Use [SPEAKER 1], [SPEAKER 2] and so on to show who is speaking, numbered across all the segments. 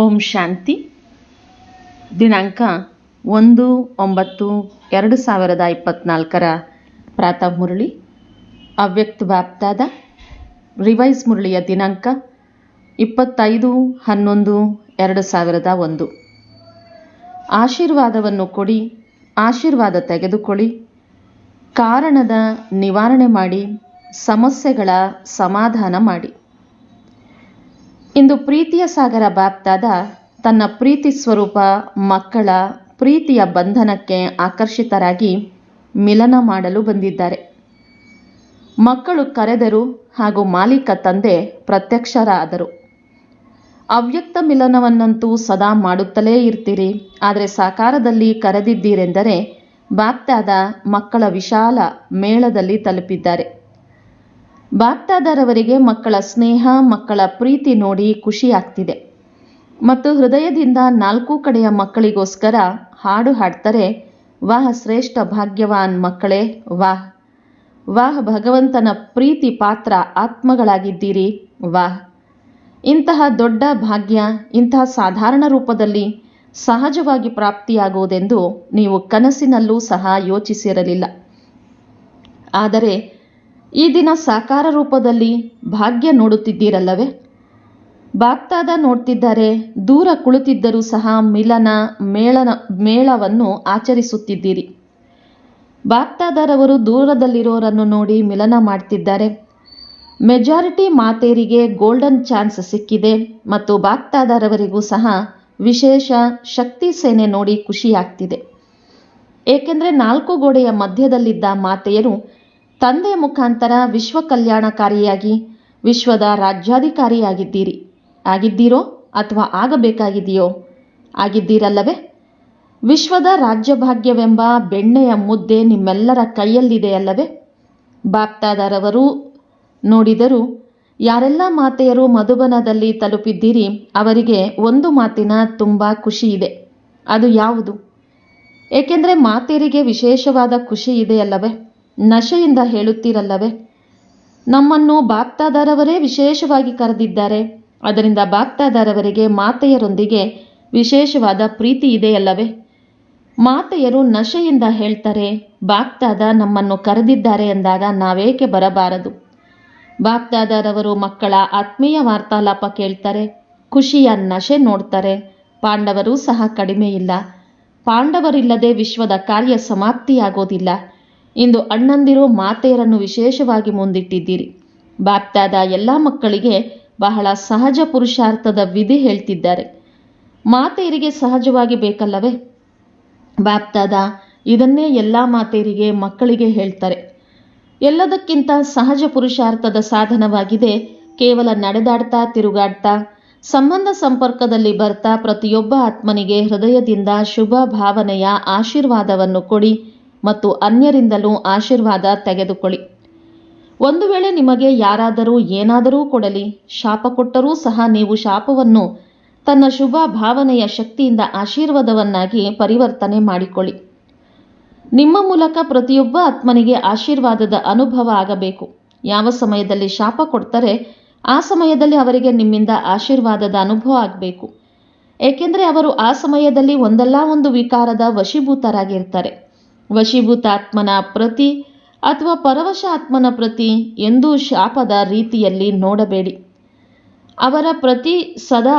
[SPEAKER 1] ಓಂ ಶಾಂತಿ. ದಿನಾಂಕ ಒಂದು ಒಂಬತ್ತು ಎರಡು ಸಾವಿರದ ಇಪ್ಪತ್ತ್ನಾಲ್ಕರ ಪ್ರಾತಃ ಮುರಳಿ. ಅವ್ಯಕ್ತ ವ್ಯಾಪ್ತಾದ ರಿವೈಸ್ ಮುರಳಿಯ ದಿನಾಂಕ ಇಪ್ಪತ್ತೈದು ಹನ್ನೊಂದು ಎರಡು ಸಾವಿರದ ಒಂದು. ಆಶೀರ್ವಾದವನ್ನು ಕೊಡಿ, ಆಶೀರ್ವಾದ ತೆಗೆದುಕೊಳ್ಳಿ. ಕಾರಣದ ನಿವಾರಣೆ ಮಾಡಿ, ಸಮಸ್ಯೆಗಳ ಸಮಾಧಾನ ಮಾಡಿ. ಇಂದು ಪ್ರೀತಿಯ ಸಾಗರ ಬಾಪ್ತಾದ ತನ್ನ ಪ್ರೀತಿ ಸ್ವರೂಪ ಮಕ್ಕಳ ಪ್ರೀತಿಯ ಬಂಧನಕ್ಕೆ ಆಕರ್ಷಿತರಾಗಿ ಮಿಲನ ಮಾಡಲು ಬಂದಿದ್ದಾರೆ. ಮಕ್ಕಳು ಕರೆದರು ಹಾಗೂ ಮಾಲೀಕ ತಂದೆ ಪ್ರತ್ಯಕ್ಷರಾದರು. ಅವ್ಯಕ್ತ ಮಿಲನವನ್ನಂತೂ ಸದಾ ಮಾಡುತ್ತಲೇ ಇರ್ತೀರಿ, ಆದರೆ ಸಾಕಾರದಲ್ಲಿ ಕರೆದಿದ್ದೀರೆಂದರೆ ಬಾಪ್ತಾದ ಮಕ್ಕಳ ವಿಶಾಲ ಮೇಳದಲ್ಲಿ ತಲುಪಿದ್ದಾರೆ. ಬಾಪ್ತಾದರವರಿಗೆ ಮಕ್ಕಳ ಸ್ನೇಹ, ಮಕ್ಕಳ ಪ್ರೀತಿ ನೋಡಿ ಖುಷಿ ಆಗ್ತಿದೆ ಮತ್ತು ಹೃದಯದಿಂದ ನಾಲ್ಕು ಕಡೆಯ ಮಕ್ಕಳಿಗೋಸ್ಕರ ಹಾಡು ಹಾಡ್ತಾರೆ, ವಾಹ್, ಶ್ರೇಷ್ಠ, ಭಾಗ್ಯವಾನ್ ಮಕ್ಕಳೇ, ವಾಹ್. ವಾಹ್, ಭಗವಂತನ ಪ್ರೀತಿ ಪಾತ್ರ ಆತ್ಮಗಳಾಗಿದ್ದೀರಿ, ವಾಹ್. ಇಂತಹ ದೊಡ್ಡ ಭಾಗ್ಯ, ಇಂತಹ ಸಾಧಾರಣ ರೂಪದಲ್ಲಿ ಸಹಜವಾಗಿ ಪ್ರಾಪ್ತಿಯಾಗುವುದೆಂದು ನೀವು ಕನಸಿನಲ್ಲೂ ಸಹ ಯೋಚಿಸಿರಲಿಲ್ಲ. ಆದರೆ ಈ ದಿನ ಸಾಕಾರ ರೂಪದಲ್ಲಿ ಭಾಗ್ಯ ನೋಡುತ್ತಿದ್ದೀರಲ್ಲವೇ? ಬಾಗ್ತಾದ ನೋಡ್ತಿದ್ದಾರೆ, ದೂರ ಕುಳಿತಿದ್ದರೂ ಸಹ ಮಿಲನ ಮೇಳನ ಮೇಳವನ್ನು ಆಚರಿಸುತ್ತಿದ್ದೀರಿ. ಬಾಗ್ತಾದರವರು ದೂರದಲ್ಲಿರೋರನ್ನು ನೋಡಿ ಮಿಲನ ಮಾಡ್ತಿದ್ದಾರೆ. ಮೆಜಾರಿಟಿ ಮಾತೇರಿಗೆ ಗೋಲ್ಡನ್ ಚಾನ್ಸ್ ಸಿಕ್ಕಿದೆ ಮತ್ತು ಬಾಗ್ತಾದರವರಿಗೂ ಸಹ ವಿಶೇಷ ಶಕ್ತಿ ಸೇನೆ ನೋಡಿ ಖುಷಿಯಾಗ್ತಿದೆ. ಏಕೆಂದರೆ ನಾಲ್ಕು ಗೋಡೆಯ ಮಧ್ಯದಲ್ಲಿದ್ದ ಮಾತೆಯರು ತಂದೆಯ ಮುಖಾಂತರ ವಿಶ್ವ ಕಲ್ಯಾಣಕಾರಿಯಾಗಿ, ವಿಶ್ವದ ರಾಜ್ಯಾಧಿಕಾರಿಯಾಗಿದ್ದೀರಿ. ಆಗಿದ್ದೀರೋ ಅಥವಾ ಆಗಬೇಕಾಗಿದೆಯೋ? ಆಗಿದ್ದೀರಲ್ಲವೇ? ವಿಶ್ವದ ರಾಜ್ಯಭಾಗ್ಯವೆಂಬ ಬೆಣ್ಣೆಯ ಮುದ್ದೆ ನಿಮ್ಮೆಲ್ಲರ ಕೈಯಲ್ಲಿದೆಯಲ್ಲವೇ? ಬಾಪ್ತಾದರವರು ನೋಡಿದರು, ಯಾರೆಲ್ಲ ಮಾತೆಯರು ಮಧುಬನದಲ್ಲಿ ತಲುಪಿದ್ದೀರಿ, ಅವರಿಗೆ ಒಂದು ಮಾತಿನ ತುಂಬ ಖುಷಿ ಇದೆ ಅದು ಯಾವುದು? ಏಕೆಂದರೆ ಮಾತೆಯರಿಗೆ ವಿಶೇಷವಾದ ಖುಷಿ ಇದೆಯಲ್ಲವೇ? ನಶೆಯಿಂದ ಹೇಳುತ್ತೀರಲ್ಲವೇ? ನಮ್ಮನ್ನು ಬಾಗ್ತಾದಾರವರೇ ವಿಶೇಷವಾಗಿ ಕರೆದಿದ್ದಾರೆ. ಅದರಿಂದ ಬಾಗ್ತಾದಾರವರಿಗೆ ಮಾತೆಯರೊಂದಿಗೆ ವಿಶೇಷವಾದ ಪ್ರೀತಿ ಇದೆಯಲ್ಲವೇ? ಮಾತೆಯರು ನಶೆಯಿಂದ ಹೇಳ್ತಾರೆ ಬಾಕ್ತಾದ ನಮ್ಮನ್ನು ಕರೆದಿದ್ದಾರೆ ಎಂದಾಗ ನಾವೇಕೆ ಬರಬಾರದು? ಬಾಕ್ತಾದಾರವರು ಮಕ್ಕಳ ಆತ್ಮೀಯ ವಾರ್ತಾಲಾಪ ಕೇಳ್ತಾರೆ, ಖುಷಿಯ ನಶೆ ನೋಡ್ತಾರೆ, ಪಾಂಡವರು ಸಹ ಕಡಿಮೆ ಇಲ್ಲ. ಪಾಂಡವರಿಲ್ಲದೆ ವಿಶ್ವದ ಕಾರ್ಯ ಸಮಾಪ್ತಿಯಾಗೋದಿಲ್ಲ. ಇಂದು ಅಣ್ಣಂದಿರು ಮಾತೆಯರನ್ನು ವಿಶೇಷವಾಗಿ ಮುಂದಿಟ್ಟಿದ್ದೀರಿ. ಬಾಪ್ತಾದ ಎಲ್ಲ ಮಕ್ಕಳಿಗೆ ಬಹಳ ಸಹಜ ಪುರುಷಾರ್ಥದ ವಿಧಿ ಹೇಳ್ತಿದ್ದಾರೆ. ಮಾತೆಯರಿಗೆ ಸಹಜವಾಗಿ ಬೇಕಲ್ಲವೇ? ಬಾಪ್ತಾದ ಇದನ್ನೇ ಎಲ್ಲ ಮಾತೆಯರಿಗೆ, ಮಕ್ಕಳಿಗೆ ಹೇಳ್ತಾರೆ. ಎಲ್ಲದಕ್ಕಿಂತ ಸಹಜ ಪುರುಷಾರ್ಥದ ಸಾಧನವಾಗಿದೆ ಕೇವಲ ನಡೆದಾಡ್ತಾ ತಿರುಗಾಡ್ತಾ, ಸಂಬಂಧ ಸಂಪರ್ಕದಲ್ಲಿ ಬರ್ತಾ ಪ್ರತಿಯೊಬ್ಬ ಆತ್ಮನಿಗೆ ಹೃದಯದಿಂದ ಶುಭ ಭಾವನೆಯ ಆಶೀರ್ವಾದವನ್ನು ಕೊಡಿ ಮತ್ತು ಅನ್ಯರಿಂದಲೂ ಆಶೀರ್ವಾದ ತೆಗೆದುಕೊಳ್ಳಿ. ಒಂದು ವೇಳೆ ನಿಮಗೆ ಯಾರಾದರೂ ಏನಾದರೂ ಕೊಡಲಿ, ಶಾಪ ಕೊಟ್ಟರೂ ಸಹ ನೀವು ಶಾಪವನ್ನು ತನ್ನ ಶುಭ ಭಾವನೆಯ ಶಕ್ತಿಯಿಂದ ಆಶೀರ್ವಾದವನ್ನಾಗಿ ಪರಿವರ್ತನೆ ಮಾಡಿಕೊಳ್ಳಿ. ನಿಮ್ಮ ಮೂಲಕ ಪ್ರತಿಯೊಬ್ಬ ಆತ್ಮನಿಗೆ ಆಶೀರ್ವಾದದ ಅನುಭವ ಆಗಬೇಕು. ಯಾವ ಸಮಯದಲ್ಲಿ ಶಾಪ ಕೊಡ್ತಾರೆ, ಆ ಸಮಯದಲ್ಲಿ ಅವರಿಗೆ ನಿಮ್ಮಿಂದ ಆಶೀರ್ವಾದದ ಅನುಭವ ಆಗಬೇಕು. ಏಕೆಂದರೆ ಅವರು ಆ ಸಮಯದಲ್ಲಿ ಒಂದಲ್ಲ ಒಂದು ವಿಕಾರದ ವಶೀಭೂತರಾಗಿರ್ತಾರೆ. ವಶೀಭೂತ ಆತ್ಮನ ಪ್ರತಿ ಅಥವಾ ಪರವಶ ಆತ್ಮನ ಪ್ರತಿ ಎಂದೂ ಶಾಪದ ರೀತಿಯಲ್ಲಿ ನೋಡಬೇಡಿ. ಅವರ ಪ್ರತಿ ಸದಾ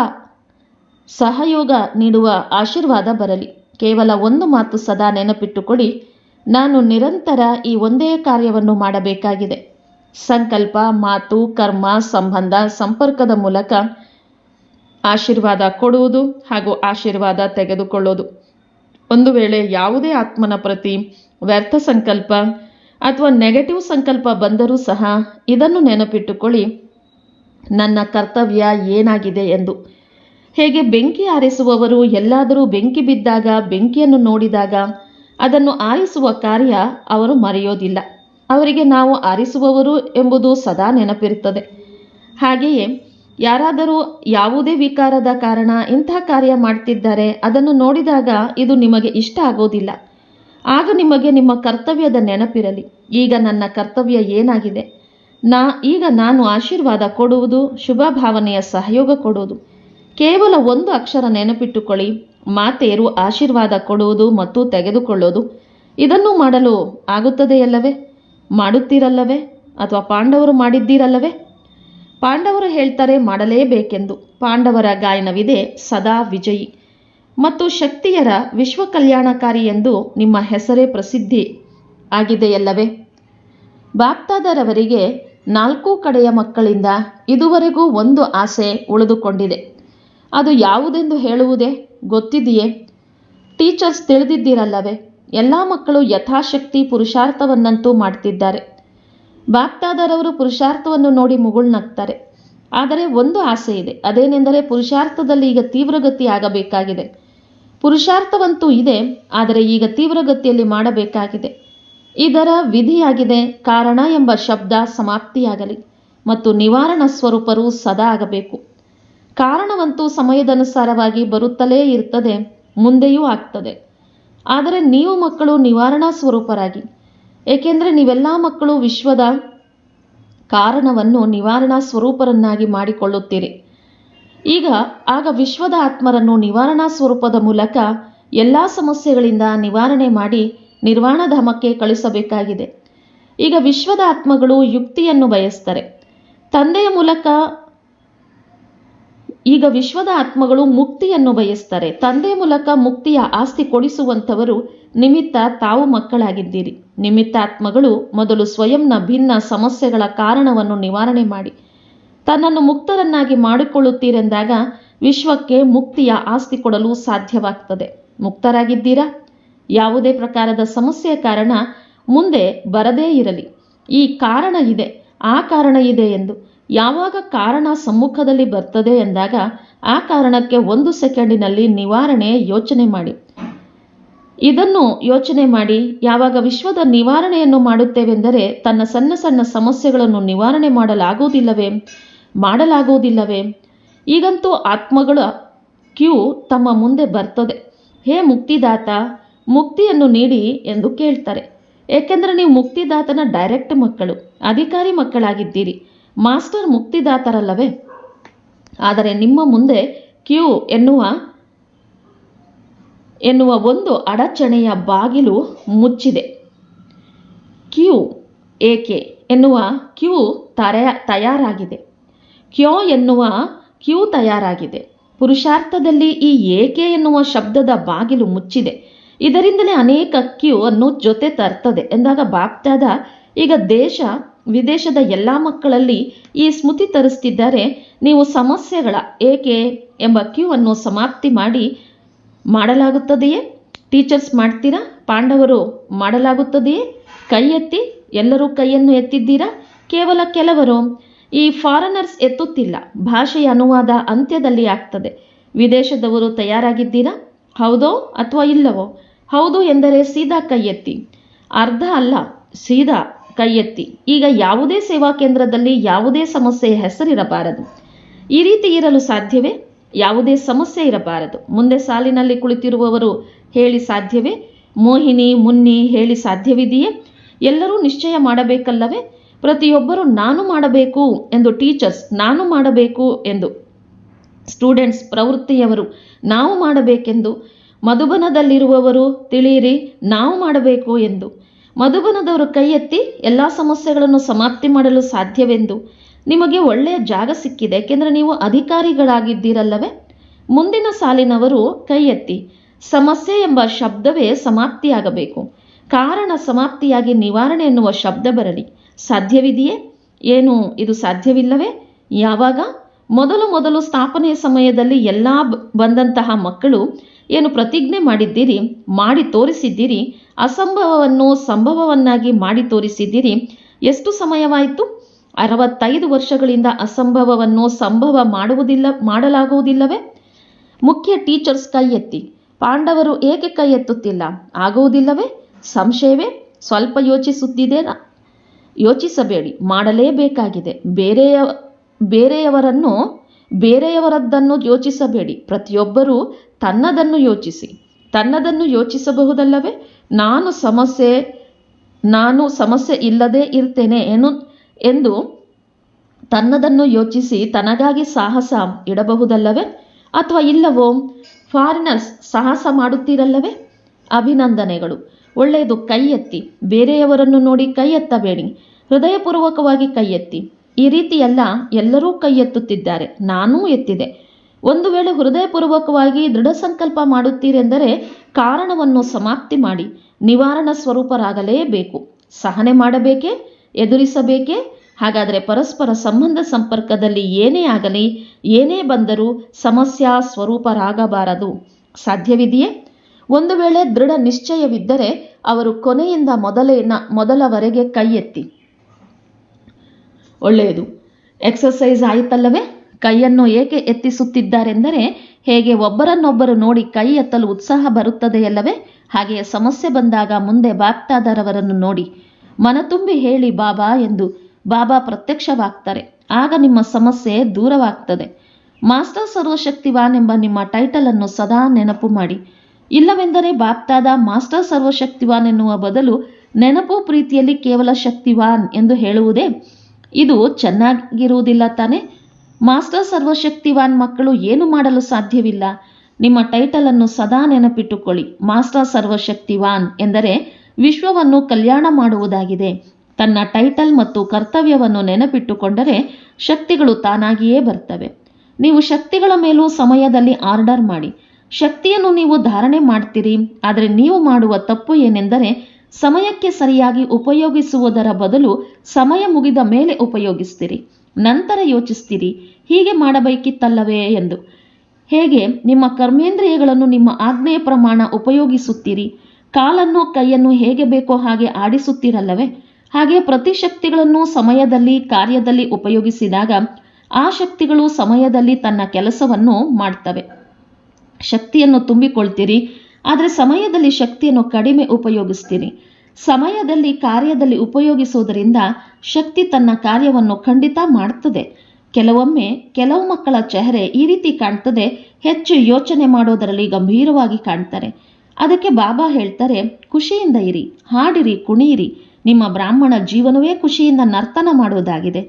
[SPEAKER 1] ಸಹಯೋಗ ನೀಡುವ ಆಶೀರ್ವಾದ ಬರಲಿ. ಕೇವಲ ಒಂದು ಮಾತು ಸದಾ ನೆನಪಿಟ್ಟುಕೊಡಿ, ನಾನು ನಿರಂತರ ಈ ಒಂದೇ ಕಾರ್ಯವನ್ನು ಮಾಡಬೇಕಾಗಿದೆ. ಸಂಕಲ್ಪ, ಮಾತು, ಕರ್ಮ, ಸಂಬಂಧ, ಸಂಪರ್ಕದ ಮೂಲಕ ಆಶೀರ್ವಾದ ಕೊಡುವುದು ಹಾಗೂ ಆಶೀರ್ವಾದ ತೆಗೆದುಕೊಳ್ಳೋದು ಒಂದು ವೇಳೆ ಯಾವುದೇ ಆತ್ಮನ ಪ್ರತಿ ವ್ಯರ್ಥ ಸಂಕಲ್ಪ ಅಥವಾ ನೆಗೆಟಿವ್ ಸಂಕಲ್ಪ ಬಂದರೂ ಸಹ ಇದನ್ನು ನೆನಪಿಟ್ಟುಕೊಳ್ಳಿ. ನನ್ನ ಕರ್ತವ್ಯ ಏನಾಗಿದೆ ಎಂದು. ಹೇಗೆ ಬೆಂಕಿ ಆರಿಸುವವರು ಎಲ್ಲಾದರೂ ಬೆಂಕಿ ಬಿದ್ದಾಗ, ಬೆಂಕಿಯನ್ನು ನೋಡಿದಾಗ ಅದನ್ನು ಆರಿಸುವ ಕಾರ್ಯ ಅವರು ಮರೆಯೋದಿಲ್ಲ. ಅವರಿಗೆ ನಾವು ಆರಿಸುವವರು ಎಂಬುದು ಸದಾ ನೆನಪಿರುತ್ತದೆ. ಹಾಗೆಯೇ ಯಾರಾದರೂ ಯಾವುದೇ ವಿಕಾರದ ಕಾರಣ ಇಂಥ ಕಾರ್ಯ ಮಾಡ್ತಿದ್ದಾರೆ, ಅದನ್ನು ನೋಡಿದಾಗ ಇದು ನಿಮಗೆ ಇಷ್ಟ ಆಗೋದಿಲ್ಲ. ಆಗ ನಿಮಗೆ ನಿಮ್ಮ ಕರ್ತವ್ಯದ ನೆನಪಿರಲಿ. ಈಗ ನನ್ನ ಕರ್ತವ್ಯ ಏನಾಗಿದೆ? ನಾ, ಈಗ ನಾನು ಆಶೀರ್ವಾದ ಕೊಡುವುದು, ಶುಭ ಭಾವನೆಯ ಸಹಯೋಗ ಕೊಡುವುದು. ಕೇವಲ ಒಂದು ಅಕ್ಷರ ನೆನಪಿಟ್ಟುಕೊಳ್ಳಿ. ಮಾತೆಯರು ಆಶೀರ್ವಾದ ಕೊಡುವುದು ಮತ್ತು ತೆಗೆದುಕೊಳ್ಳೋದು, ಇದನ್ನು ಮಾಡಲು ಆಗುತ್ತದೆಯಲ್ಲವೇ? ಮಾಡುತ್ತೀರಲ್ಲವೇ? ಅಥವಾ ಪಾಂಡವರು ಮಾಡಿದ್ದೀರಲ್ಲವೇ? ಪಾಂಡವರು ಹೇಳ್ತಾರೆ ಮಾಡಲೇಬೇಕೆಂದು. ಪಾಂಡವರ ಗಾಯನವಿದೆ ಸದಾ ವಿಜಯಿ. ಮತ್ತು ಶಕ್ತಿಯರ ವಿಶ್ವ ಕಲ್ಯಾಣಕಾರಿ ಎಂದು ನಿಮ್ಮ ಹೆಸರೇ ಪ್ರಸಿದ್ಧಿ ಆಗಿದೆಯಲ್ಲವೇ? ಬಾಪ್ತಾದರವರಿಗೆ ನಾಲ್ಕು ಕಡೆಯ ಮಕ್ಕಳಿಂದ ಇದುವರೆಗೂ ಒಂದು ಆಸೆ ಉಳಿದುಕೊಂಡಿದೆ. ಅದು ಯಾವುದೆಂದು ಹೇಳುವುದೇ ಗೊತ್ತಿದೆಯೇ? ಟೀಚರ್ಸ್ ತಿಳಿದಿದ್ದೀರಲ್ಲವೇ? ಎಲ್ಲ ಮಕ್ಕಳು ಯಥಾಶಕ್ತಿ ಪುರುಷಾರ್ಥವನ್ನಂತೂ ಮಾಡ್ತಿದ್ದಾರೆ. ಬಾಪ್ತಾದರವರು ಪುರುಷಾರ್ಥವನ್ನು ನೋಡಿ ಮುಗುಳ್ನಾಗ್ತಾರೆ. ಆದರೆ ಒಂದು ಆಸೆ ಇದೆ. ಅದೇನೆಂದರೆ ಪುರುಷಾರ್ಥದಲ್ಲಿ ಈಗ ತೀವ್ರಗತಿ ಆಗಬೇಕಾಗಿದೆ. ಪುರುಷಾರ್ಥವಂತೂ ಇದೆ, ಆದರೆ ಈಗ ತೀವ್ರಗತಿಯಲ್ಲಿ ಮಾಡಬೇಕಾಗಿದೆ. ಇದರ ವಿಧಿಯಾಗಿದೆ ಕಾರಣ ಎಂಬ ಶಬ್ದ ಸಮಾಪ್ತಿಯಾಗಲಿ ಮತ್ತು ನಿವಾರಣ ಸ್ವರೂಪರು ಸದಾ ಆಗಬೇಕು. ಕಾರಣವಂತೂ ಸಮಯದನುಸಾರವಾಗಿ ಬರುತ್ತಲೇ ಇರ್ತದೆ, ಮುಂದೆಯೂ ಆಗ್ತದೆ. ಆದರೆ ನೀವು ಮಕ್ಕಳು ನಿವಾರಣಾ ಸ್ವರೂಪರಾಗಿ ಏಕೆಂದರೆ ನೀವೆಲ್ಲ ಮಕ್ಕಳು ವಿಶ್ವದ ಕಾರಣವನ್ನು ನಿವಾರಣಾ ಸ್ವರೂಪರನ್ನಾಗಿ ಮಾಡಿಕೊಳ್ಳುತ್ತೀರಿ. ಈಗ, ಆಗ ವಿಶ್ವದ ಆತ್ಮರನ್ನು ನಿವಾರಣಾ ಸ್ವರೂಪದ ಮೂಲಕ ಎಲ್ಲ ಸಮಸ್ಯೆಗಳಿಂದ ನಿವಾರಣೆ ಮಾಡಿ ನಿರ್ವಾಣಧಾಮಕ್ಕೆ ಕಳಿಸಬೇಕಾಗಿದೆ. ಈಗ ವಿಶ್ವದ ಆತ್ಮಗಳು ಯುಕ್ತಿಯನ್ನು ಬಯಸ್ತಾರೆ. ತಂದೆಯ ಮೂಲಕ ಈಗ ವಿಶ್ವದ ಆತ್ಮಗಳು ಮುಕ್ತಿಯನ್ನು ಬಯಸ್ತಾರೆ. ತಂದೆ ಮೂಲಕ ಮುಕ್ತಿಯ ಆಸ್ತಿ ಕೊಡಿಸುವಂಥವರು ನಿಮಿತ್ತ ತಾವು ಮಕ್ಕಳಾಗಿದ್ದೀರಿ. ನಿಮಿತ್ತ ಆತ್ಮಗಳು ಮೊದಲು ಸ್ವಯಂನ ಭಿನ್ನ ಸಮಸ್ಯೆಗಳ ಕಾರಣವನ್ನು ನಿವಾರಣೆ ಮಾಡಿ. ತನ್ನನ್ನು ಮುಕ್ತರನ್ನಾಗಿ ಮಾಡಿಕೊಳ್ಳುತ್ತೀರೆಂದಾಗ ವಿಶ್ವಕ್ಕೆ ಮುಕ್ತಿಯ ಆಸ್ತಿ ಕೊಡಲು ಸಾಧ್ಯವಾಗ್ತದೆ. ಮುಕ್ತರಾಗಿದ್ದೀರಾ? ಯಾವುದೇ ಪ್ರಕಾರದ ಸಮಸ್ಯೆಯ ಕಾರಣ ಮುಂದೆ ಬರದೇ ಇರಲಿ. ಈ ಕಾರಣ ಇದೆ, ಆ ಕಾರಣ ಇದೆ ಎಂದು ಯಾವಾಗ ಕಾರಣ ಸಮ್ಮುಖದಲ್ಲಿ ಬರ್ತದೆ ಎಂದಾಗ ಆ ಕಾರಣಕ್ಕೆ ಒಂದು ಸೆಕೆಂಡಿನಲ್ಲಿ ನಿವಾರಣೆ ಯೋಚನೆ ಮಾಡಿ. ಇದನ್ನು ಯೋಚನೆ ಮಾಡಿ, ಯಾವಾಗ ವಿಶ್ವದ ನಿವಾರಣೆಯನ್ನು ಮಾಡುತ್ತೇವೆಂದರೆ ತನ್ನ ಸಣ್ಣ ಸಣ್ಣ ಸಮಸ್ಯೆಗಳನ್ನು ನಿವಾರಣೆ ಮಾಡಲಾಗುವುದಿಲ್ಲವೇ? ಮಾಡಲಾಗುವುದಿಲ್ಲವೇ? ಈಗಂತೂ ಆತ್ಮಗಳ ಕ್ಯೂ ತಮ್ಮ ಮುಂದೆ ಬರ್ತದೆ. ಹೇ ಮುಕ್ತಿದಾತ, ಮುಕ್ತಿಯನ್ನು ನೀಡಿ ಎಂದು ಕೇಳ್ತಾರೆ. ಏಕೆಂದರೆ ನೀವು ಮುಕ್ತಿದಾತನ ಡೈರೆಕ್ಟ್ ಮಕ್ಕಳು, ಅಧಿಕಾರಿ ಮಕ್ಕಳಾಗಿದ್ದೀರಿ. ಮಾಸ್ಟರ್ ಮುಕ್ತಿದಾತರಲ್ಲವೇ? ಆದರೆ ನಿಮ್ಮ ಮುಂದೆ ಕ್ಯೂ ಎನ್ನುವ ಎನ್ನುವ ಒಂದು ಅಡಚಣೆಯ ಬಾಗಿಲು ಮುಚ್ಚಿದೆ. ಕ್ಯೂ ಏಕೆ ಎನ್ನುವ ಕ್ಯೂ ತರ ತಯಾರಾಗಿದೆ. ಕ್ಯೋ ಎನ್ನುವ ಕ್ಯೂ ತಯಾರಾಗಿದೆ. ಪುರುಷಾರ್ಥದಲ್ಲಿ ಈ ಏಕೆ ಎನ್ನುವ ಶಬ್ದದ ಬಾಗಿಲು ಮುಚ್ಚಿದೆ. ಇದರಿಂದಲೇ ಅನೇಕ ಕ್ಯೂ ಅನ್ನು ಜೊತೆ ತರ್ತದೆ. ಎಂದಾಗ ಬಾಪ್ತಾದ ಈಗ ದೇಶ ವಿದೇಶದ ಎಲ್ಲ ಮಕ್ಕಳಲ್ಲಿ ಈ ಸ್ಮೃತಿ ತರಿಸ್ತಿದ್ದಾರೆ. ನೀವು ಸಮಸ್ಯೆಗಳ ಏಕೆ ಎಂಬ ಕ್ಯೂ ಅನ್ನು ಸಮಾಪ್ತಿ ಮಾಡಿ ಮಾಡಲಾಗುತ್ತದೆಯೇ? ಟೀಚರ್ಸ್ ಮಾಡ್ತೀರಾ? ಪಾಂಡವರು ಮಾಡಲಾಗುತ್ತದೆಯೇ? ಕೈ ಎತ್ತಿ ಎಲ್ಲರೂ ಕೈಯನ್ನು ಎತ್ತಿದ್ದೀರಾ? ಕೇವಲ ಕೆಲವರು. ಈ ಫಾರಿನರ್ಸ್ ಎತ್ತುತ್ತಿಲ್ಲ. ಭಾಷೆಯ ಅನುವಾದ ಅಂತ್ಯದಲ್ಲಿ ಆಗ್ತದೆ. ವಿದೇಶದವರು ತಯಾರಾಗಿದ್ದೀರಾ? ಹೌದೋ ಅಥವಾ ಇಲ್ಲವೋ? ಹೌದು ಎಂದರೆ ಸೀದಾ ಕೈ ಎತ್ತಿ. ಅರ್ಧ ಅಲ್ಲ, ಸೀದಾ ಕೈ ಎತ್ತಿ ಈಗ ಯಾವುದೇ ಸೇವಾ ಕೇಂದ್ರದಲ್ಲಿ ಯಾವುದೇ ಸಮಸ್ಯೆಯ ಹೆಸರಿರಬಾರದು. ಈ ರೀತಿ ಇರಲು ಸಾಧ್ಯವೇ? ಯಾವುದೇ ಸಮಸ್ಯೆ ಇರಬಾರದು. ಮುಂದೆ ಸಾಲಿನಲ್ಲಿ ಕುಳಿತಿರುವವರು ಹೇಳಿ ಸಾಧ್ಯವೇ? ಮೋಹಿನಿ, ಮುನ್ನಿ ಹೇಳಿ ಸಾಧ್ಯವಿದೆಯೇ? ಎಲ್ಲರೂ ನಿಶ್ಚಯ ಮಾಡಬೇಕಲ್ಲವೇ? ಪ್ರತಿಯೊಬ್ಬರು ನಾನು ಮಾಡಬೇಕು ಎಂದು ಟೀಚರ್ಸ್ ನಾನು ಮಾಡಬೇಕು ಎಂದು ಸ್ಟೂಡೆಂಟ್ಸ್ ಪ್ರವೃತ್ತಿಯವರು ನಾವು ಮಾಡಬೇಕೆಂದು, ಮಧುಬನದಲ್ಲಿರುವವರು ತಿಳಿಯಿರಿ, ನಾವು ಮಾಡಬೇಕು ಎಂದು. ಮಧುಬನದವರು ಕೈ ಎತ್ತಿ ಎಲ್ಲ ಸಮಸ್ಯೆಗಳನ್ನು ಸಮಾಪ್ತಿ ಮಾಡಲು ಸಾಧ್ಯವೆಂದು ನಿಮಗೆ ಒಳ್ಳೆಯ ಜಾಗ ಸಿಕ್ಕಿದೆ. ಏಕೆಂದರೆ ನೀವು ಅಧಿಕಾರಿಗಳಾಗಿದ್ದೀರಲ್ಲವೇ? ಮುಂದಿನ ಸಾಲಿನವರು ಕೈ ಎತ್ತಿ ಸಮಸ್ಯೆ ಎಂಬ ಶಬ್ದವೇ ಸಮಾಪ್ತಿಯಾಗಬೇಕು. ಕಾರಣ ಸಮಾಪ್ತಿಯಾಗಿ ನಿವಾರಣೆ ಎನ್ನುವ ಶಬ್ದ ಬರಲಿ. ಸಾಧ್ಯವಿದೆಯೇ? ಏನು, ಇದು ಸಾಧ್ಯವಿಲ್ಲವೇ? ಯಾವಾಗ? ಮೊದಲು ಮೊದಲು ಸ್ಥಾಪನೆಯ ಸಮಯದಲ್ಲಿ ಎಲ್ಲ ಬಂದಂತಹ ಮಕ್ಕಳು ಏನು ಪ್ರತಿಜ್ಞೆ ಮಾಡಿದ್ದೀರಿ, ಮಾಡಿ ತೋರಿಸಿದ್ದೀರಿ ಅಸಂಭವವನ್ನು ಸಂಭವವನ್ನಾಗಿ ಮಾಡಿ ತೋರಿಸಿದ್ದೀರಿ. ಎಷ್ಟು ಸಮಯವಾಯಿತು? ಅರವತ್ತೈದು ವರ್ಷಗಳಿಂದ ಅಸಂಭವವನ್ನು ಸಂಭವ ಮಾಡುವುದಿಲ್ಲ, ಮಾಡಲಾಗುವುದಿಲ್ಲವೇ? ಮುಖ್ಯ ಟೀಚರ್ಸ್ ಕೈ ಎತ್ತಿ ಪಾಂಡವರು ಏಕೆ ಕೈ ಎತ್ತುತ್ತಿಲ್ಲ ಆಗುವುದಿಲ್ಲವೇ? ಸಂಶಯವೇ? ಸ್ವಲ್ಪ ಯೋಚಿಸುತ್ತಿದ್ದೇನಾ? ಯೋಚಿಸಬೇಡಿ, ಮಾಡಲೇಬೇಕಾಗಿದೆ. ಬೇರೆಯ, ಬೇರೆಯವರನ್ನು, ಬೇರೆಯವರದ್ದನ್ನು ಯೋಚಿಸಬೇಡಿ. ಪ್ರತಿಯೊಬ್ಬರೂ ತನ್ನದನ್ನು ಯೋಚಿಸಿ. ತನ್ನದನ್ನು ಯೋಚಿಸಬಹುದಲ್ಲವೇ? ನಾನು ಸಮಸ್ಯೆ ನಾನು ಸಮಸ್ಯೆ ಇಲ್ಲದೆ ಇರ್ತೇನೆ ಏನು ಎಂದು ತನ್ನದನ್ನು ಯೋಚಿಸಿ ತನಗಾಗಿ ಸಾಹಸ ಇಡಬಹುದಲ್ಲವೇ? ಅಥವಾ ಇಲ್ಲವೋ? ಫಾರಿನರ್ಸ್ ಸಾಹಸ ಮಾಡುತ್ತೀರಲ್ಲವೇ? ಅಭಿನಂದನೆಗಳು. ಒಳ್ಳೆಯದು ಕೈ ಎತ್ತಿ ಬೇರೆಯವರನ್ನು ನೋಡಿ ಕೈ ಎತ್ತಬೇಡಿ ಹೃದಯಪೂರ್ವಕವಾಗಿ ಕೈ ಎತ್ತಿ ಈ ರೀತಿ ಎಲ್ಲ ಎಲ್ಲರೂ ಕೈ ಎತ್ತುತ್ತಿದ್ದಾರೆ ನಾನೂ ಎತ್ತಿದೆ. ಒಂದು ವೇಳೆ ಹೃದಯಪೂರ್ವಕವಾಗಿ ದೃಢ ಸಂಕಲ್ಪ ಮಾಡುತ್ತೀರೆಂದರೆ ಕಾರಣವನ್ನು ಸಮಾಪ್ತಿ ಮಾಡಿ ನಿವಾರಣ ಸ್ವರೂಪರಾಗಲೇಬೇಕು. ಸಹನೆ ಮಾಡಬೇಕೇ? ಎದುರಿಸಬೇಕೇ? ಹಾಗಾದರೆ ಪರಸ್ಪರ ಸಂಬಂಧ ಸಂಪರ್ಕದಲ್ಲಿ ಏನೇ ಆಗಲಿ, ಏನೇ ಬಂದರೂ ಸಮಸ್ಯಾ ಸ್ವರೂಪರಾಗಬಾರದು. ಸಾಧ್ಯವಿದೆಯೇ? ಒಂದು ವೇಳೆ ದೃಢ ನಿಶ್ಚಯವಿದ್ದರೆ ಅವರು ಕೊನೆಯಿಂದ ಮೊದಲಿನ ಮೊದಲವರೆಗೆ ಕೈ ಎತ್ತಿ ಒಳ್ಳೆಯದು. ಎಕ್ಸಸೈಸ್ ಆಯಿತಲ್ಲವೇ? ಕೈಯನ್ನು ಏಕೆ ಎತ್ತಿಸುತ್ತಿದ್ದಾರೆಂದರೆ ಹೇಗೆ ಒಬ್ಬರನ್ನೊಬ್ಬರು ನೋಡಿ ಕೈ ಎತ್ತಲು ಉತ್ಸಾಹ ಬರುತ್ತದೆಯಲ್ಲವೇ ಹಾಗೆಯೇ ಸಮಸ್ಯೆ ಬಂದಾಗ ಮುಂದೆ ಬಾಪ್ತಾದರವರನ್ನು ನೋಡಿ ಮನತುಂಬಿ ಹೇಳಿ, ಬಾಬಾ ಎಂದು ಬಾಬಾ ಪ್ರತ್ಯಕ್ಷವಾಗ್ತಾರೆ. ಆಗ ನಿಮ್ಮ ಸಮಸ್ಯೆ ದೂರವಾಗ್ತದೆ. ಮಾಸ್ಟರ್ ಸರ್ವಶಕ್ತಿವಾನ್ ಎಂಬ ನಿಮ್ಮ ಟೈಟಲ್ ಅನ್ನು ಸದಾ ನೆನಪು ಮಾಡಿ. ಇಲ್ಲವೆಂದರೆ ಬಾಪ್ತಾದ ಮಾಸ್ಟರ್ ಸರ್ವಶಕ್ತಿವಾನ್ ಎನ್ನುವ ಬದಲು ನೆನಪು ಪ್ರೀತಿಯಲ್ಲಿ ಕೇವಲ ಶಕ್ತಿವಾನ್ ಎಂದು ಹೇಳುವುದೇ? ಇದು ಚೆನ್ನಾಗಿರುವುದಿಲ್ಲ ತಾನೆ? ಮಾಸ್ಟರ್ ಸರ್ವಶಕ್ತಿವಾನ್ ಮಕ್ಕಳು ಏನು ಮಾಡಲು ಸಾಧ್ಯವಿಲ್ಲ? ನಿಮ್ಮ ಟೈಟಲ್ ಅನ್ನು ಸದಾ ನೆನಪಿಟ್ಟುಕೊಳ್ಳಿ, ಮಾಸ್ಟರ್ ಸರ್ವಶಕ್ತಿವಾನ್ ಎಂದರೆ ವಿಶ್ವವನ್ನು ಕಲ್ಯಾಣ ಮಾಡುವುದಾಗಿದೆ. ತನ್ನ ಟೈಟಲ್ ಮತ್ತು ಕರ್ತವ್ಯವನ್ನು ನೆನಪಿಟ್ಟುಕೊಂಡರೆ ಶಕ್ತಿಗಳು ತಾನಾಗಿಯೇ ಬರ್ತವೆ ನೀವು ಶಕ್ತಿಗಳ ಮೇಲೂ ಸಮಯದಲ್ಲಿ ಆರ್ಡರ್ ಮಾಡಿ. ಶಕ್ತಿಯನ್ನು ನೀವು ಧಾರಣೆ ಮಾಡ್ತೀರಿ, ಆದರೆ ನೀವು ಮಾಡುವ ತಪ್ಪು ಏನೆಂದರೆ ಸಮಯಕ್ಕೆ ಸರಿಯಾಗಿ ಉಪಯೋಗಿಸುವುದರ ಬದಲು ಸಮಯ ಮುಗಿದ ಮೇಲೆ ಉಪಯೋಗಿಸ್ತೀರಿ. ನಂತರ ಯೋಚಿಸ್ತೀರಿ. ಹೀಗೆ ಮಾಡಬೇಕಿತ್ತಲ್ಲವೇ ಎಂದು. ಹೇಗೆ? ನಿಮ್ಮ ಕರ್ಮೇಂದ್ರಿಯಗಳನ್ನು ನಿಮ್ಮ ಆಜ್ಞೆಯ ಪ್ರಮಾಣ ಉಪಯೋಗಿಸುತ್ತೀರಿ. ಕಾಲನ್ನು ಕೈಯನ್ನು ಹೇಗೆ ಬೇಕೋ ಹಾಗೆ ಆಡಿಸುತ್ತೀರಲ್ಲವೇ? ಹಾಗೆ ಪ್ರತಿ ಶಕ್ತಿಗಳನ್ನು ಸಮಯದಲ್ಲಿ, ಕಾರ್ಯದಲ್ಲಿ ಉಪಯೋಗಿಸಿದಾಗ ಆ ಶಕ್ತಿಗಳು ಸಮಯದಲ್ಲಿ ತನ್ನ ಕೆಲಸವನ್ನು ಮಾಡ್ತವೆ. ಶಕ್ತಿಯನ್ನು ತುಂಬಿಕೊಳ್ತೀರಿ. ಆದರೆ ಸಮಯದಲ್ಲಿ ಶಕ್ತಿಯನ್ನು ಕಡಿಮೆ ಉಪಯೋಗಿಸ್ತೀರಿ. ಸಮಯದಲ್ಲಿ ಕಾರ್ಯದಲ್ಲಿ ಉಪಯೋಗಿಸುವುದರಿಂದ ಶಕ್ತಿ ತನ್ನ ಕಾರ್ಯವನ್ನು ಖಂಡಿತ ಮಾಡುತ್ತದೆ. ಕೆಲವೊಮ್ಮೆ ಕೆಲವು ಮಕ್ಕಳ ಚೆಹರೆ ಈ ರೀತಿ ಕಾಣ್ತದೆ, ಹೆಚ್ಚು ಯೋಚನೆ ಮಾಡೋದರಲ್ಲಿ ಗಂಭೀರವಾಗಿ ಕಾಣ್ತಾರೆ. ಅದಕ್ಕೆ ಬಾಬಾ ಹೇಳ್ತಾರೆ, ಖುಷಿಯಿಂದ ಇರಿ, ಹಾಡಿರಿ, ಕುಣಿಯಿರಿ. ನಿಮ್ಮ ಬ್ರಾಹ್ಮಣ ಜೀವನವೇ ಖುಷಿಯಿಂದ ನರ್ತನ ಮಾಡುವುದಾಗಿದೆ.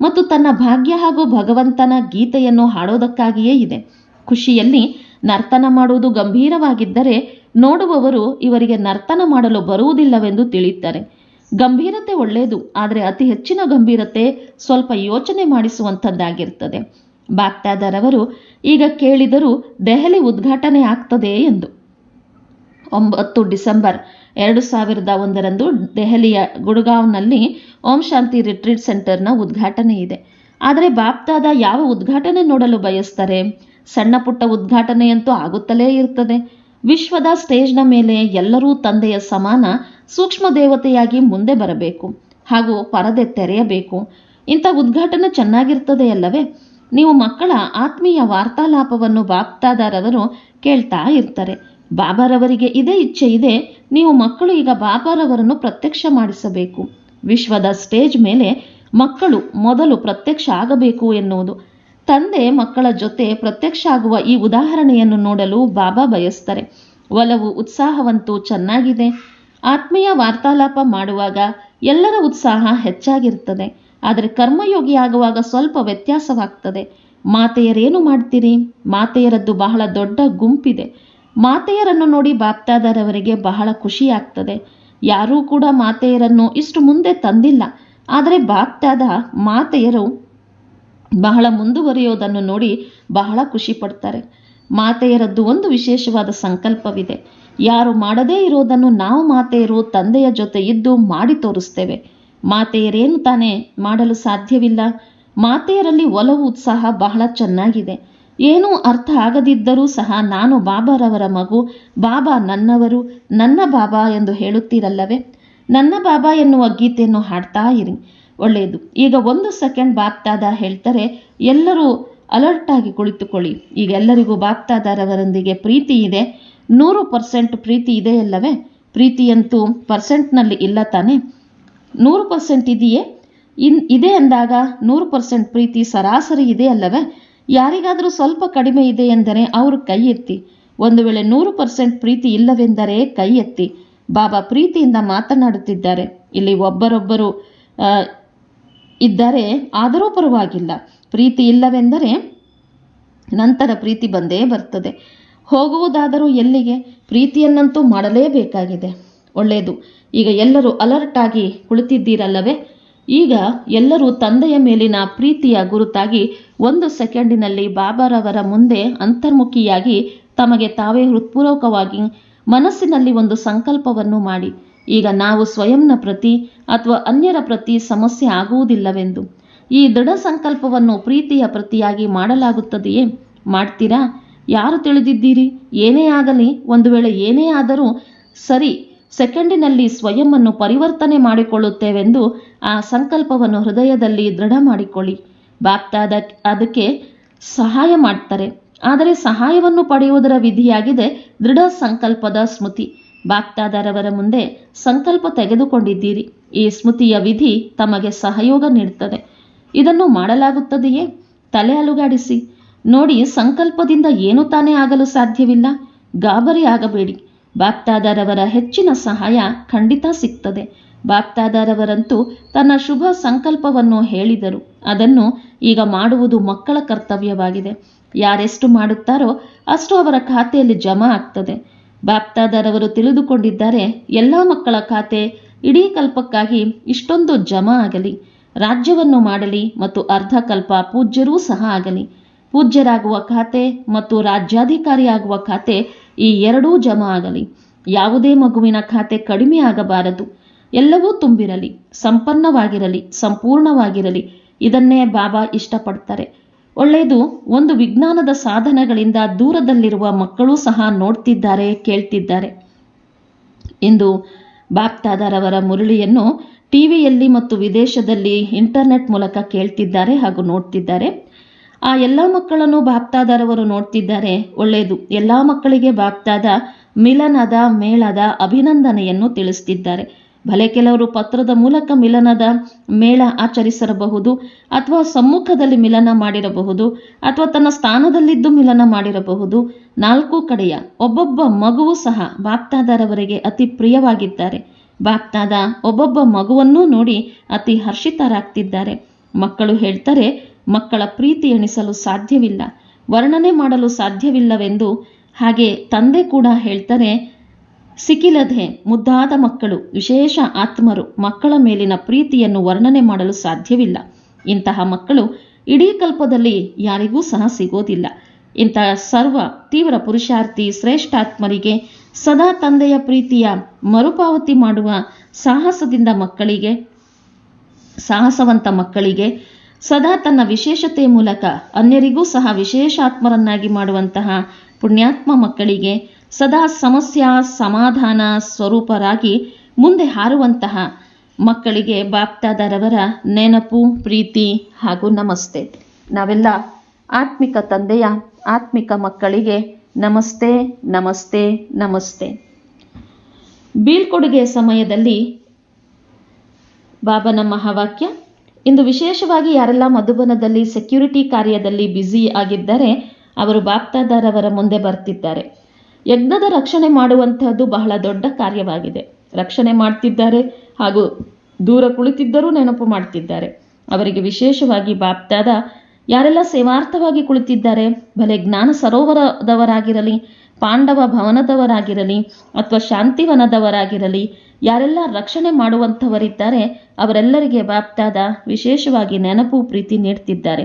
[SPEAKER 1] ಮತ್ತು ತನ್ನ ಭಾಗ್ಯ ಹಾಗೂ ಭಗವಂತನ ಗೀತೆಯನ್ನು ಹಾಡೋದಕ್ಕಾಗಿಯೇ ಇದೆ. ಖುಷಿಯಲ್ಲಿ ನರ್ತನ ಮಾಡುವುದು ಗಂಭೀರವಾಗಿದ್ದರೆ ನೋಡುವವರು ಇವರಿಗೆ ನರ್ತನ ಮಾಡಲು ಬರುವುದಿಲ್ಲವೆಂದು ತಿಳಿಯುತ್ತಾರೆ. ಗಂಭೀರತೆ ಒಳ್ಳೆಯದು, ಆದರೆ ಅತಿ ಹೆಚ್ಚಿನ ಗಂಭೀರತೆ ಸ್ವಲ್ಪ ಯೋಚನೆ ಮಾಡಿಸುವಂಥದ್ದಾಗಿರ್ತದೆ ಬಾಗ್ದಾದರವರು ಈಗ ಕೇಳಿದರೂ ದೆಹಲಿ ಉದ್ಘಾಟನೆ ಆಗ್ತದೆ ಎಂದು. ಒಂಬತ್ತು ಡಿಸೆಂಬರ್ ಎರಡು ಸಾವಿರದ ಒಂದರಂದು ದೆಹಲಿಯ ಗುಡ್ಗಾಂವ್ನಲ್ಲಿ ಓಂ ಶಾಂತಿ ರಿಟ್ರೀಟ್ ಸೆಂಟರ್ನ ಉದ್ಘಾಟನೆ ಇದೆ. ಆದರೆ ಬಾಪ್ತಾದ ಯಾವ ಉದ್ಘಾಟನೆ ನೋಡಲು ಬಯಸ್ತಾರೆ? ಸಣ್ಣ ಪುಟ್ಟ ಉದ್ಘಾಟನೆಯಂತೂ ಆಗುತ್ತಲೇ ಇರ್ತದೆ ವಿಶ್ವದ ಸ್ಟೇಜ್ನ ಮೇಲೆ ಎಲ್ಲರೂ ತಂದೆಯ ಸಮಾನ, ಸೂಕ್ಷ್ಮ ದೇವತೆಯಾಗಿ ಮುಂದೆ ಬರಬೇಕು ಹಾಗೂ ಪರದೆ ತೆರೆಯಬೇಕು. ಇಂಥ ಉದ್ಘಾಟನೆ ಚೆನ್ನಾಗಿರ್ತದೆ ಅಲ್ಲವೇ? ನೀವು ಮಕ್ಕಳ ಆತ್ಮೀಯ ವಾರ್ತಾಲಾಪವನ್ನು ಬಾಪ್ತಾದಾರವರು ಕೇಳ್ತಾ ಇರ್ತಾರೆ. ಬಾಬಾರವರಿಗೆ ಇದೇ ಇಚ್ಛೆ ಇದೆ, ನೀವು ಮಕ್ಕಳು ಈಗ ಬಾಬಾರವರನ್ನು ಪ್ರತ್ಯಕ್ಷ ಮಾಡಿಸಬೇಕು. ವಿಶ್ವದ ಸ್ಟೇಜ್ ಮೇಲೆ ಮಕ್ಕಳು ಮೊದಲು ಪ್ರತ್ಯಕ್ಷ ಆಗಬೇಕು ಎನ್ನುವುದು. ತಂದೆ ಮಕ್ಕಳ ಜೊತೆ ಪ್ರತ್ಯಕ್ಷ ಆಗುವ ಈ ಉದಾಹರಣೆಯನ್ನು ನೋಡಲು ಬಾಬಾ ಬಯಸ್ತಾರೆ. ಒಲವು ಉತ್ಸಾಹವಂತೂ ಚೆನ್ನಾಗಿದೆ. ಆತ್ಮೀಯ ವಾರ್ತಾಲಾಪ ಮಾಡುವಾಗ ಎಲ್ಲರ ಉತ್ಸಾಹ ಹೆಚ್ಚಾಗಿರ್ತದೆ ಆದರೆ ಕರ್ಮಯೋಗಿ ಆಗುವಾಗ ಸ್ವಲ್ಪ ವ್ಯತ್ಯಾಸವಾಗ್ತದೆ. ಮಾತೆಯರೇನು ಮಾಡ್ತೀರಿ? ಮಾತೆಯರದ್ದು ಬಹಳ ದೊಡ್ಡ ಗುಂಪಿದೆ. ಮಾತೆಯರನ್ನು ನೋಡಿ ಬಾಪ್ತಾದರವರಿಗೆ ಬಹಳ ಖುಷಿ ಆಗ್ತದೆ ಯಾರೂ ಕೂಡ ಮಾತೆಯರನ್ನು ಇಷ್ಟು ಮುಂದೆ ತಂದಿಲ್ಲ. ಆದರೆ ಬಾಪ್ತಾದ ಮಾತೆಯರು ಬಹಳ ಮುಂದುವರಿಯೋದನ್ನು ನೋಡಿ ಬಹಳ ಖುಷಿ ಪಡ್ತಾರೆ. ಮಾತೆಯರದ್ದು ಒಂದು ವಿಶೇಷವಾದ ಸಂಕಲ್ಪವಿದೆ. ಯಾರು ಮಾಡದೇ ಇರೋದನ್ನು ನಾವು ಮಾತೆಯರು ತಂದೆಯ ಜೊತೆ ಇದ್ದು ಮಾಡಿ ತೋರಿಸ್ತೇವೆ. ಮಾತೆಯರೇನು ತಾನೇ ಮಾಡಲು ಸಾಧ್ಯವಿಲ್ಲ. ಮಾತೆಯರಲ್ಲಿ ಒಲವು ಉತ್ಸಾಹ ಬಹಳ ಚೆನ್ನಾಗಿದೆ. ಏನೂ ಅರ್ಥ ಆಗದಿದ್ದರೂ ಸಹ ನಾನು ಬಾಬಾರವರ ಮಗು, ಬಾಬಾ ನನ್ನವರು, ನನ್ನ ಬಾಬಾ ಎಂದು ಹೇಳುತ್ತೀರಲ್ಲವೇ? ನನ್ನ ಬಾಬಾ ಎನ್ನುವ ಗೀತೆಯನ್ನು ಹಾಡ್ತಾ ಇರಿ. ಒಳ್ಳೆಯದು. ಈಗ ಒಂದು ಸೆಕೆಂಡ್ ಬಾಪ್ತಾದ ಹೇಳ್ತಾರೆ, ಎಲ್ಲರೂ ಅಲರ್ಟ್ ಆಗಿ ಕುಳಿತುಕೊಳ್ಳಿ. ಈಗ ಎಲ್ಲರಿಗೂ ಬಾಪ್ತಾದಾರವರೊಂದಿಗೆ ಪ್ರೀತಿ ಇದೆ. ನೂರು ಪರ್ಸೆಂಟ್ ಪ್ರೀತಿ ಇದೆ ಅಲ್ಲವೇ? ಪ್ರೀತಿಯಂತೂ ಪರ್ಸೆಂಟ್ನಲ್ಲಿ ಇಲ್ಲ ತಾನೇ? ನೂರು ಪರ್ಸೆಂಟ್ ಇದೆಯೇ? ಇನ್, ಇದೆ ಅಂದಾಗ ನೂರು ಪರ್ಸೆಂಟ್ ಪ್ರೀತಿ ಸರಾಸರಿ ಇದೆ ಅಲ್ಲವೇ? ಯಾರಿಗಾದರೂ ಸ್ವಲ್ಪ ಕಡಿಮೆ ಇದೆ ಎಂದರೆ ಅವರು ಕೈ ಎತ್ತಿ ಒಂದು ವೇಳೆ ನೂರು ಪರ್ಸೆಂಟ್ ಪ್ರೀತಿ ಇಲ್ಲವೆಂದರೆ ಕೈ ಎತ್ತಿ ಬಾಬಾ ಪ್ರೀತಿಯಿಂದ ಮಾತನಾಡುತ್ತಿದ್ದಾರೆ. ಇಲ್ಲಿ ಒಬ್ಬರೊಬ್ಬರು ಇದ್ದಾರೆ ಆದರೂ ಪರವಾಗಿಲ್ಲ. ಪ್ರೀತಿ ಇಲ್ಲವೆಂದರೆ ನಂತರ ಪ್ರೀತಿ ಬಂದೇ ಬರ್ತದೆ. ಹೋಗುವುದಾದರೂ ಎಲ್ಲಿಗೆ? ಪ್ರೀತಿಯನ್ನಂತೂ ಮಾಡಲೇಬೇಕಾಗಿದೆ. ಒಳ್ಳೆಯದು. ಈಗ ಎಲ್ಲರೂ ಅಲರ್ಟ್ ಆಗಿ ಕುಳಿತಿದ್ದೀರಲ್ಲವೇ? ಈಗ ಎಲ್ಲರೂ ತಂದೆಯ ಮೇಲಿನ ಪ್ರೀತಿಯ ಗುರುತಾಗಿ ಒಂದು ಸೆಕೆಂಡಿನಲ್ಲಿ ಬಾಬಾರವರ ಮುಂದೆ ಅಂತರ್ಮುಖಿಯಾಗಿ ತಮಗೆ ತಾವೇ ಹೃತ್ಪೂರ್ವಕವಾಗಿ ಮನಸ್ಸಿನಲ್ಲಿ ಒಂದು ಸಂಕಲ್ಪವನ್ನು ಮಾಡಿ. ಈಗ ನಾವು ಸ್ವಯಂನ ಪ್ರತಿ ಅಥವಾ ಅನ್ಯರ ಪ್ರತಿ ಸಮಸ್ಯೆ ಆಗುವುದಿಲ್ಲವೆಂದು. ಈ ದೃಢ ಸಂಕಲ್ಪವನ್ನು ಪ್ರೀತಿಯ ಪ್ರತಿಯಾಗಿ ಮಾಡಲಾಗುತ್ತದೆಯೇ? ಮಾಡ್ತೀರಾ? ಯಾರು ತಿಳಿದಿದ್ದೀರಿ? ಏನೇ ಆಗಲಿ, ಒಂದು ವೇಳೆ ಏನೇ ಆದರೂ ಸರಿ, ಸೆಕೆಂಡಿನಲ್ಲಿ ಸ್ವಯಂವನ್ನು ಪರಿವರ್ತನೆ ಮಾಡಿಕೊಳ್ಳುತ್ತೇವೆಂದು ಆ ಸಂಕಲ್ಪವನ್ನು ಹೃದಯದಲ್ಲಿ ದೃಢ ಮಾಡಿಕೊಳ್ಳಿ. ಬಾಪ್ತಾದ ಅದಕ್ಕೆ ಸಹಾಯ ಮಾಡ್ತಾರೆ. ಆದರೆ ಸಹಾಯವನ್ನು ಪಡೆಯುವುದರ ವಿಧಿಯಾಗಿದೆ ದೃಢ ಸಂಕಲ್ಪದ ಸ್ಮೃತಿ. ಬಾಪ್ತಾದರವರ ಮುಂದೆ ಸಂಕಲ್ಪ ತೆಗೆದುಕೊಂಡಿದ್ದೀರಿ. ಈ ಸ್ಮೃತಿಯ ವಿಧಿ ತಮಗೆ ಸಹಯೋಗ ನೀಡುತ್ತದೆ. ಇದನ್ನು ಮಾಡಲಾಗುತ್ತದೆಯೇ? ತಲೆ ಅಲುಗಾಡಿಸಿ. ನೋಡಿ, ಸಂಕಲ್ಪದಿಂದ ಏನು ತಾನೇ ಆಗಲು ಸಾಧ್ಯವಿಲ್ಲ. ಗಾಬರಿ ಆಗಬೇಡಿ. ಬಾಕ್ತಾದಾರವರ ಹೆಚ್ಚಿನ ಸಹಾಯ ಖಂಡಿತ ಸಿಗ್ತದೆ. ಬಾಕ್ತಾದಾರವರಂತೂ ತನ್ನ ಶುಭ ಸಂಕಲ್ಪವನ್ನು ಹೇಳಿದರು. ಅದನ್ನು ಈಗ ಮಾಡುವುದು ಮಕ್ಕಳ ಕರ್ತವ್ಯವಾಗಿದೆ. ಯಾರೆಷ್ಟು ಮಾಡುತ್ತಾರೋ ಅಷ್ಟು ಅವರ ಖಾತೆಯಲ್ಲಿ ಜಮಾ ಆಗ್ತದೆ. ಬಾಪ್ತಾದರವರು ತಿಳಿದುಕೊಂಡಿದ್ದಾರೆ, ಎಲ್ಲ ಮಕ್ಕಳ ಖಾತೆ ಇಡೀ ಕಲ್ಪಕ್ಕಾಗಿ ಇಷ್ಟೊಂದು ಜಮಾ ಆಗಲಿ. ರಾಜ್ಯವನ್ನು ಮಾಡಲಿ ಮತ್ತು ಅರ್ಧ ಕಲ್ಪ ಪೂಜ್ಯರೂ ಸಹ ಆಗಲಿ. ಪೂಜ್ಯರಾಗುವ ಖಾತೆ ಮತ್ತು ರಾಜ್ಯಾಧಿಕಾರಿಯಾಗುವ ಖಾತೆ ಈ ಎರಡೂ ಜಮಾ ಆಗಲಿ. ಯಾವುದೇ ಮಗುವಿನ ಖಾತೆ ಕಡಿಮೆ ಆಗಬಾರದು. ಎಲ್ಲವೂ ತುಂಬಿರಲಿ, ಸಂಪನ್ನವಾಗಿರಲಿ, ಸಂಪೂರ್ಣವಾಗಿರಲಿ. ಇದನ್ನೇ ಬಾಬಾ ಇಷ್ಟಪಡ್ತಾರೆ. ಒಳ್ಳೆಯದು, ಒಂದು ವಿಜ್ಞಾನದ ಸಾಧನಗಳಿಂದ ದೂರದಲ್ಲಿರುವ ಮಕ್ಕಳು ಸಹ ನೋಡ್ತಿದ್ದಾರೆ, ಕೇಳ್ತಿದ್ದಾರೆ. ಎಂದು ಬಾಪ್ತಾದಾರವರ ಮುರಳಿಯನ್ನು ಟಿವಿಯಲ್ಲಿ ಮತ್ತು ವಿದೇಶದಲ್ಲಿ ಇಂಟರ್ನೆಟ್ ಮೂಲಕ ಕೇಳ್ತಿದ್ದಾರೆ ಹಾಗೂ ನೋಡ್ತಿದ್ದಾರೆ. ಆ ಎಲ್ಲ ಮಕ್ಕಳನ್ನು ಬಾಪ್ತಾದಾರವರು ನೋಡ್ತಿದ್ದಾರೆ. ಒಳ್ಳೆಯದು, ಎಲ್ಲ ಮಕ್ಕಳಿಗೆ ಬಾಪ್ತಾದ ಮಿಲನದ ಮೇಳದ ಅಭಿನಂದನೆಯನ್ನು ತಿಳಿಸ್ತಿದ್ದಾರೆ. ಭಲೆ ಕೆಲವರು ಪತ್ರದ ಮೂಲಕ ಮಿಲನದ ಮೇಳ ಆಚರಿಸಿರಬಹುದು ಅಥವಾ ಸಮ್ಮುಖದಲ್ಲಿ ಮಿಲನ ಮಾಡಿರಬಹುದು ಅಥವಾ ತನ್ನ ಸ್ಥಾನದಲ್ಲಿದ್ದು ಮಿಲನ ಮಾಡಿರಬಹುದು. ನಾಲ್ಕು ಕಡೆಯ ಒಬ್ಬೊಬ್ಬ ಮಗುವು ಸಹ ಬಾಪ್ತಾದರವರಿಗೆ ಅತಿ ಪ್ರಿಯವಾಗಿದ್ದಾರೆ. ಬಾಪ್ತಾದ ಒಬ್ಬೊಬ್ಬ ಮಗುವನ್ನೂ ನೋಡಿ ಅತಿ ಹರ್ಷಿತರಾಗ್ತಿದ್ದಾರೆ. ಮಕ್ಕಳು ಹೇಳ್ತಾರೆ, ಮಕ್ಕಳ ಪ್ರೀತಿ ಎಣಿಸಲು ಸಾಧ್ಯವಿಲ್ಲ, ವರ್ಣನೆ ಮಾಡಲು ಸಾಧ್ಯವಿಲ್ಲವೆಂದು. ಹಾಗೆ ತಂದೆ ಕೂಡ ಹೇಳ್ತಾರೆ ಸಿಕ್ಕಿಲದೆ ಮುದ್ದಾದ ಮಕ್ಕಳು, ವಿಶೇಷ ಆತ್ಮರು ಮಕ್ಕಳ ಮೇಲಿನ ಪ್ರೀತಿಯನ್ನು ವರ್ಣನೆ ಮಾಡಲು ಸಾಧ್ಯವಿಲ್ಲ. ಇಂತಹ ಮಕ್ಕಳು ಇಡೀ ಕಲ್ಪದಲ್ಲಿ ಯಾರಿಗೂ ಸಹ ಸಿಗೋದಿಲ್ಲ. ಇಂತಹ ಸರ್ವ ತೀವ್ರ ಪುರುಷಾರ್ಥಿ ಶ್ರೇಷ್ಠಾತ್ಮರಿಗೆ ಸದಾ ತಂದೆಯ ಪ್ರೀತಿಯ ಮರುಪಾವತಿ ಮಾಡುವ ಸಾಹಸದಿಂದ ಮಕ್ಕಳಿಗೆ, ಸಾಹಸವಂತ ಮಕ್ಕಳಿಗೆ ಸದಾ ತನ್ನ ವಿಶೇಷತೆ ಮೂಲಕ ಅನ್ಯರಿಗೂ ಸಹ ವಿಶೇಷಾತ್ಮರನ್ನಾಗಿ ಮಾಡುವಂತಹ ಪುಣ್ಯಾತ್ಮ ಮಕ್ಕಳಿಗೆ ಸದಾ ಸಮಸ್ಯೆ ಸಮಾಧಾನ ಸ್ವರೂಪರಾಗಿ ಮುಂದೆ ಹಾರುವಂತಹ ಮಕ್ಕಳಿಗೆ ಬಾಪ್ತಾದರವರ ನೆನಪು, ಪ್ರೀತಿ ಹಾಗೂ ನಮಸ್ತೆ. ನಾವೆಲ್ಲ ಆತ್ಮಿಕ ತಂದೆಯ ಆತ್ಮಿಕ ಮಕ್ಕಳಿಗೆ ನಮಸ್ತೆ ನಮಸ್ತೆ ನಮಸ್ತೆ. ಬೀಳ್ಕೊಡುಗೆ ಸಮಯದಲ್ಲಿ ಬಾಬನ ಮಹಾವಾಕ್ಯ ಇಂದು ವಿಶೇಷವಾಗಿ ಯಾರೆಲ್ಲ ಮಧುಬನದಲ್ಲಿ ಸೆಕ್ಯೂರಿಟಿ ಕಾರ್ಯದಲ್ಲಿ ಬ್ಯುಸಿ ಆಗಿದ್ದರೆ ಅವರು ಬಾಪ್ತಾದಾರವರ ಮುಂದೆ ಬರ್ತಿದ್ದಾರೆ. ಯಜ್ಞದ ರಕ್ಷಣೆ ಮಾಡುವಂತಹದ್ದು ಬಹಳ ದೊಡ್ಡ ಕಾರ್ಯವಾಗಿದೆ. ರಕ್ಷಣೆ ಮಾಡ್ತಿದ್ದಾರೆ ಹಾಗೂ ದೂರ ಕುಳಿತಿದ್ದರೂ ನೆನಪು ಮಾಡ್ತಿದ್ದಾರೆ. ಅವರಿಗೆ ವಿಶೇಷವಾಗಿ ಬಾಪ್ತಾದ, ಯಾರೆಲ್ಲ ಸೇವಾರ್ಥವಾಗಿ ಕುಳಿತಿದ್ದಾರೆ, ಭಲೆ ಜ್ಞಾನ ಸರೋವರದವರಾಗಿರಲಿ, ಪಾಂಡವ ಭವನದವರಾಗಿರಲಿ ಅಥವಾ ಶಾಂತಿವನದವರಾಗಿರಲಿ, ಯಾರೆಲ್ಲ ರಕ್ಷಣೆ ಮಾಡುವಂಥವರಿದ್ದಾರೆ, ಅವರೆಲ್ಲರಿಗೆ ಬಾಪ್ತಾದ ವಿಶೇಷವಾಗಿ ನೆನಪು, ಪ್ರೀತಿ ನೀಡ್ತಿದ್ದಾರೆ.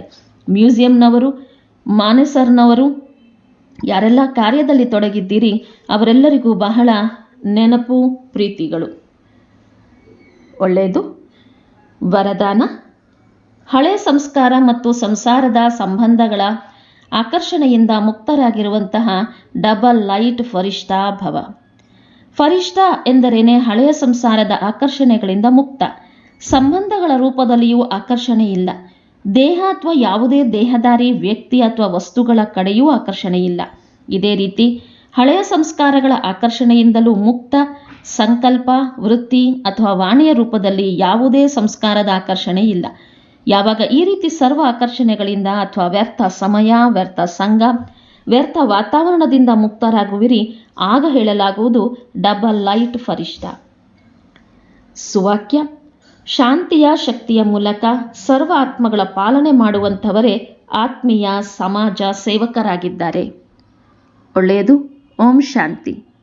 [SPEAKER 1] ಮ್ಯೂಸಿಯಂನವರು, ಮಾನೆಸರ್ನವರು ಯಾರೆಲ್ಲ ಕಾರ್ಯದಲ್ಲಿ ತೊಡಗಿದ್ದೀರಿ, ಅವರೆಲ್ಲರಿಗೂ ಬಹಳ ನೆನಪು, ಪ್ರೀತಿಗಳು. ಒಳ್ಳೆಯದು. ವರದಾನ. ಹಳೆ ಸಂಸ್ಕಾರ ಮತ್ತು ಸಂಸಾರದ ಸಂಬಂಧಗಳ ಆಕರ್ಷಣೆಯಿಂದ ಮುಕ್ತರಾಗಿರುವಂತಹ ಡಬಲ್ ಲೈಟ್ ಫರಿಷ್ಠಾ ಭವ. ಫರಿಷ್ಠ ಎಂದರೇನೆ ಹಳೆಯ ಸಂಸಾರದ ಆಕರ್ಷಣೆಗಳಿಂದ ಮುಕ್ತ. ಸಂಬಂಧಗಳ ರೂಪದಲ್ಲಿಯೂ ಆಕರ್ಷಣೆ ಇಲ್ಲ ದೇಹ ಅಥವಾ ಯಾವುದೇ ದೇಹದಾರಿ ವ್ಯಕ್ತಿ ಅಥವಾ ವಸ್ತುಗಳ ಕಡೆಯೂ ಆಕರ್ಷಣೆಯಿಲ್ಲ. ಇದೇ ರೀತಿ ಹಳೆಯ ಸಂಸ್ಕಾರಗಳ ಆಕರ್ಷಣೆಯಿಂದಲೂ ಮುಕ್ತ ಸಂಕಲ್ಪ, ವೃತ್ತಿ ಅಥವಾ ವಾಣಿಯ ರೂಪದಲ್ಲಿ ಯಾವುದೇ ಸಂಸ್ಕಾರದ ಆಕರ್ಷಣೆ ಇಲ್ಲ ಯಾವಾಗ ಈ ರೀತಿ ಸರ್ವ ಆಕರ್ಷಣೆಗಳಿಂದ ಅಥವಾ ವ್ಯರ್ಥ ಸಮಯ, ವ್ಯರ್ಥ ಸಂಘ, ವ್ಯರ್ಥ ವಾತಾವರಣದಿಂದ ಮುಕ್ತರಾಗುವಿರಿ, ಆಗ ಹೇಳಲಾಗುವುದು ಡಬಲ್ ಲೈಟ್ ಫರಿಷ್ಠ. ಸುವಾಕ್ಯ ಶಾಂತಿಯ ಶಕ್ತಿಯ ಮೂಲಕ ಸರ್ವ ಆತ್ಮಗಳ ಪಾಲನೆ ಮಾಡುವಂಥವರೇ ಆತ್ಮೀಯ ಸಮಾಜ ಸೇವಕರಾಗಿದ್ದಾರೆ. ಒಳ್ಳೆಯದು ಓಂ ಶಾಂತಿ.